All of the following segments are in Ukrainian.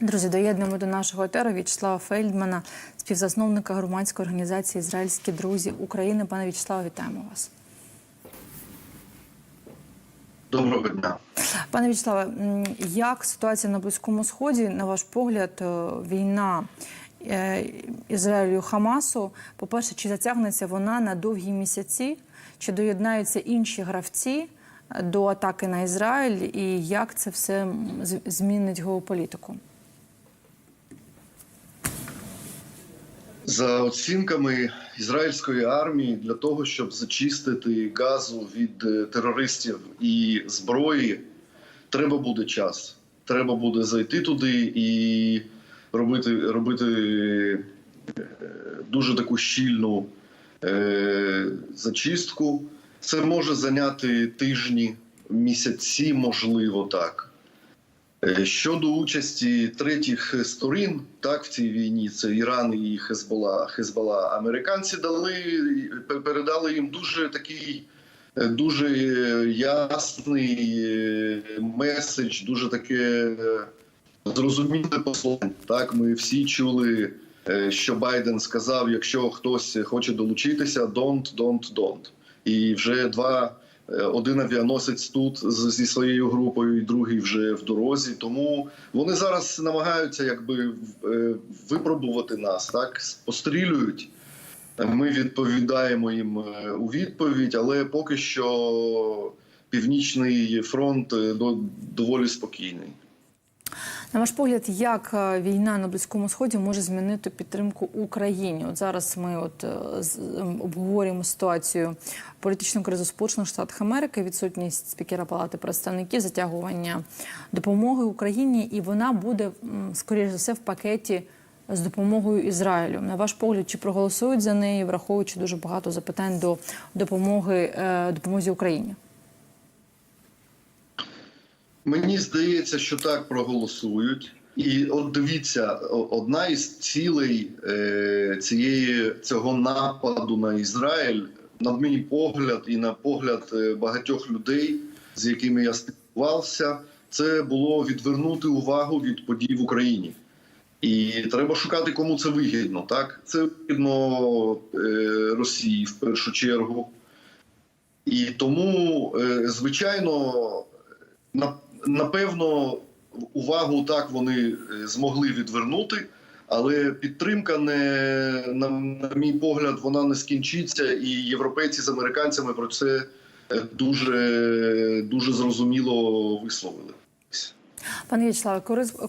Друзі, доєднуємо до нашого етеру В'ячеслава Фельдмана, співзасновника громадської організації Ізраїльські друзі України. Пане В'ячеславе, вітаємо вас. Доброго дня. Пане В'ячеславе, як ситуація на Близькому Сході, на ваш погляд, е, війна е, Ізраїлю Хамасу? По-перше, чи затягнеться вона на довгі місяці, чи доєднаються інші гравці е, до атаки на Ізраїль, і як це все змінить геополітику? За оцінками ізраїльської армії, для того, щоб зачистити газу від е, терористів і зброї, треба буде час. Треба буде зайти туди і робити, робити е, дуже таку щільну е, зачистку. Це може зайняти тижні, місяці, можливо, так. Е, Щодо участі третіх сторін, так в цій війні це Іран і Хезбола. Хезбола. Американці дали передали їм дуже такий е, дуже ясний е, меседж, дуже таке зрозуміле послання. Так, ми всі чули, що Байден сказав: якщо хтось хоче долучитися, don't, don't, don't. І вже два. Е, Один авіаносець тут зі своєю групою, і другий вже в дорозі. Тому вони зараз намагаються якби е, випробувати нас, так пострілюють. Ми відповідаємо їм е, у відповідь, але поки що північний фронт доволі спокійний. На ваш погляд, як е, війна на Близькому Сході може змінити підтримку Україні? От зараз ми от е, ем, обговорюємо ситуацію політичну кризу Сполучених Штатів Америки, відсутність спікера Палати представників, затягування допомоги Україні, і вона буде скоріш за все в пакеті з допомогою Ізраїлю. На ваш погляд, чи проголосують за неї, враховуючи дуже багато запитань до допомоги е, допомозі Україні? Мені здається, що так проголосують. І от дивіться, одна із цілей е, цієї цього нападу на Ізраїль, на мій погляд, і на погляд е, багатьох людей, з якими я спілкувався, це було відвернути увагу від подій в Україні. І треба шукати, кому це вигідно. Так, це вигідно е, Росії в першу чергу. І тому, звичайно, на- напевно, увагу так вони е, змогли відвернути, але підтримка не на, мій погляд, вона не скінчиться, і європейці з американцями про це е, дуже, дуже зрозуміло висловили. Пане В'ячеславе,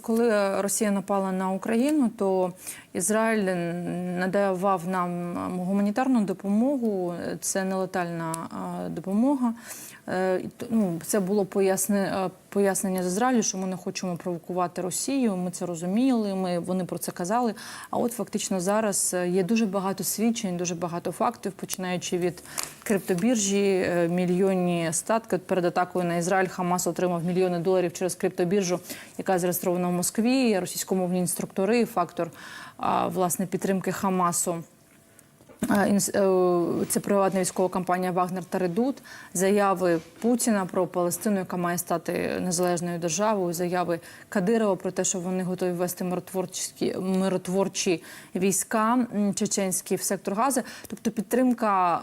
коли Росія напала на Україну, то Ізраїль надавав нам гуманітарну допомогу. Це нелетальна допомога. Е, Ну, це було е, пояснення з Ізраїлю, що ми не хочемо провокувати Росію. Ми це розуміли. Ми вони про це казали. А от фактично зараз е, є дуже багато свідчень, дуже багато фактів, починаючи від криптобіржі, мільйонні статки. Перед атакою на Ізраїль Хамас отримав мільйони доларів через криптобіржу, яка зареєстрована в Москві. Російськомовні інструктори, фактор власне підтримки Хамасу. Е, Це приватна військова компанія Вагнер та Редут, заяви Путіна про Палестину, яка має стати незалежною державою, заяви Кадирова про те, що вони готові ввести миротворчі, миротворчі війська чеченські в сектор Гази. Тобто підтримка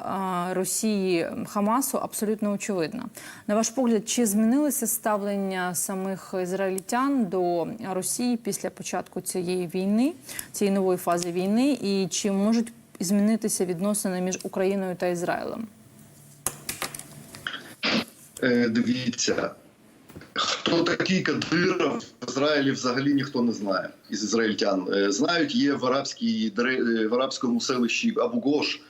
Росії Хамасу абсолютно очевидна. На ваш погляд, чи змінилося ставлення самих ізраїльтян до Росії після початку цієї війни, цієї нової фази війни, і чи можуть змінитися відносини між Україною та Ізраїлем? Е, дивіться, хто такий Кадиров в Ізраїлі взагалі ніхто не знає із ізраїльтян. Е, знають, є в, арабській, е, в арабському селищі Абу-Гош,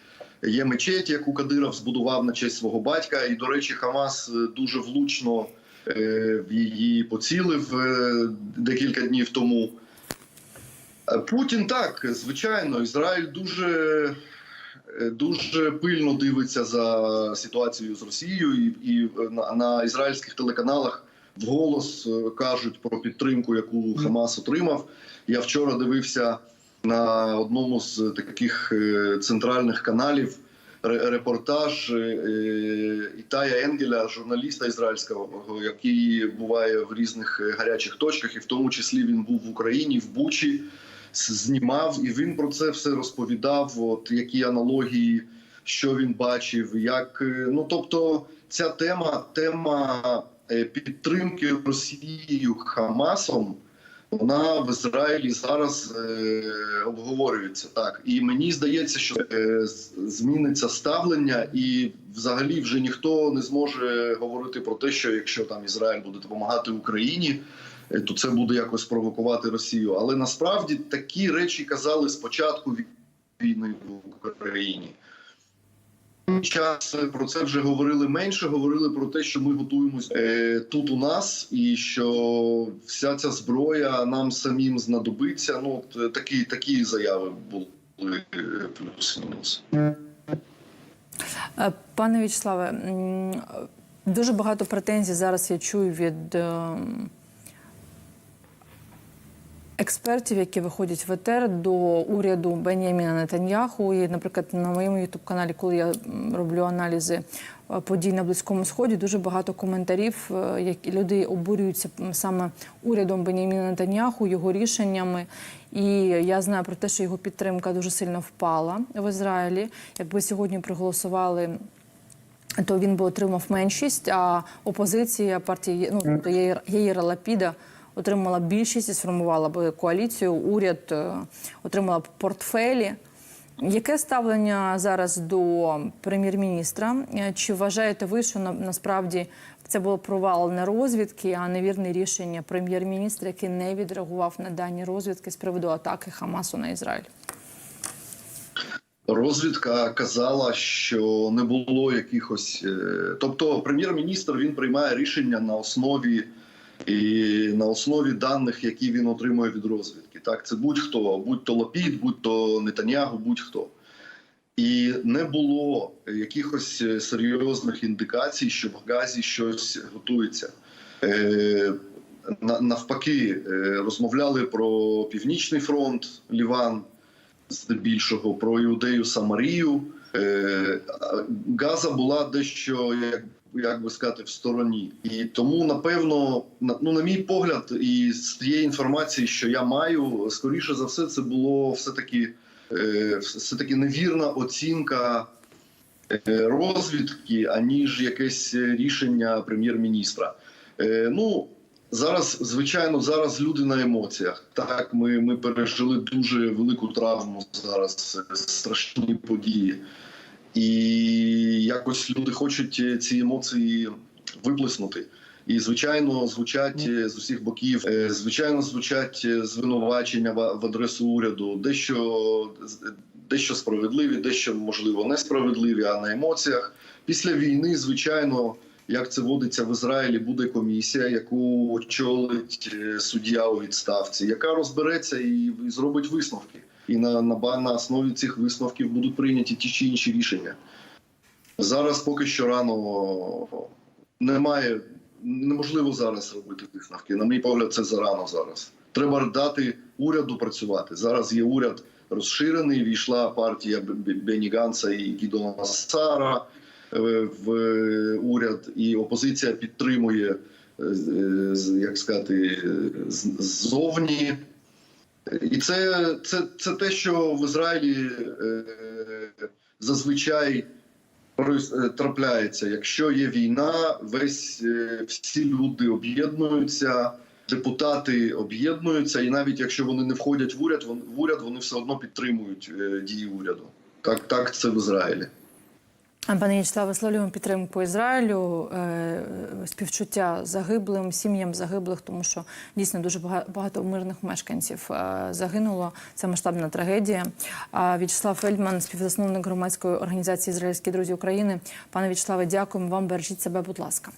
є мечеть, яку Кадиров збудував на честь свого батька. І, до речі, Хамас е, дуже влучно е, її поцілив декілька днів тому. Е, Путін так, звичайно, Ізраїль дуже е, дуже пильно дивиться за ситуацією з Росією, і, і на, на ізраїльських телеканалах вголос е, кажуть про підтримку, яку Хамас отримав. Я вчора дивився на одному з таких е, центральних каналів. репортаж е, Ітая Енгеля, журналіста ізраїльського, який буває в різних е, гарячих точках, і в тому числі він був в Україні, в Бучі, знімав, і він про це все розповідав. От які аналогії, що він бачив, як е, ну тобто, ця тема, тема е, підтримки Росією Хамасом. Вона в Ізраїлі зараз е, обговорюється так, і мені здається, що е, зміниться ставлення, і взагалі вже ніхто не зможе говорити про те, що якщо там Ізраїль буде допомагати Україні, то це буде якось провокувати Росію. Але насправді такі речі казали спочатку війни в Україні. Час про це вже говорили менше. Говорили про те, що ми готуємось е, тут у нас, і що вся ця зброя нам самим знадобиться. Ну е, такі такі заяви були е, плюс-мінус. Е, Пане Вячеславе, дуже багато претензій зараз я чую від ем, експертів, які виходять в ЕТР до уряду Беняміна Нетаньяху. І, наприклад, на моєму ютуб-каналі, коли я роблю аналізи е, подій на Близькому Сході, дуже багато коментарів, е, які люди обурюються саме урядом Беняміна Нетаньяху, його рішеннями. І я знаю про те, що його підтримка дуже сильно впала в Ізраїлі. Якби сьогодні проголосували то він би отримав меншість, а опозиція партії ну, тобто Яїр- Яїра Лапіда отримала більшість і сформувала би коаліцію, уряд е, отримала б портфелі. Яке ставлення зараз до прем'єр-міністра? Е, Чи вважаєте ви, що на, насправді це було провал розвідки, а невірне рішення прем'єр-міністра, який не відреагував на дані розвідки з приводу атаки Хамасу на Ізраїль? Розвідка казала, що не було якихось. е, Тобто, прем'єр-міністр він приймає рішення на основі і на основі даних, які він отримує від розвідки. Так, це будь-хто, будь-то Лапід, будь-то Нетаньягу, будь-хто. І не було якихось е, серйозних індикацій, що в Газі щось готується. Е, навпаки, е, розмовляли про Північний фронт, Ліван, здебільшого, про Іудею Самарію. Е, Газа була дещо, як, як би сказати, в стороні. І тому, напевно, на, ну, на мій погляд, і з тієї інформації, що я маю, скоріше за все, це було все-таки, е, все-таки невірна оцінка е, розвідки, аніж якесь рішення прем'єр-міністра. Ну зараз, звичайно, зараз люди на емоціях. Так, ми, ми пережили дуже велику травму зараз, страшні події, і якось люди хочуть е, ці емоції виплеснути. І звичайно, звучать е, з усіх боків. е, Звичайно, звучать звинувачення в адресу уряду, дещо дещо справедливі, дещо можливо несправедливі, а на емоціях. Після війни, звичайно, як це водиться в Ізраїлі, буде комісія, яку очолить е, суддя у відставці, яка розбереться і, зробить висновки. І на, на, на основі цих висновків будуть прийняті ті чи інші рішення. Зараз поки що рано немає, неможливо зараз робити висновки. На мій погляд, це зарано зараз. Треба дати уряду працювати. Зараз є уряд розширений. Війшла партія Б- Б- Ганса і Гідона Сара в е, уряд, і опозиція підтримує, е, як сказати, е, ззовні. І це, це, це те, що в Ізраїлі е, зазвичай е, трапляється. Якщо є війна, весь е, всі люди об'єднуються, депутати об'єднуються, і навіть якщо вони не входять в уряд, в уряд вони все одно підтримують е, дії уряду. Так, так це в Ізраїлі. Пане Вячеславе, висловлюємо підтримку Ізраїлю, е, співчуття загиблим, сім'ям загиблих, тому що дійсно дуже багато мирних мешканців е, загинуло. Це масштабна трагедія. Вячеслав Фельдман, співзасновник громадської організації Ізраїльські друзі України. Пане Вячеславе, дякуємо вам. Бережіть себе, будь ласка.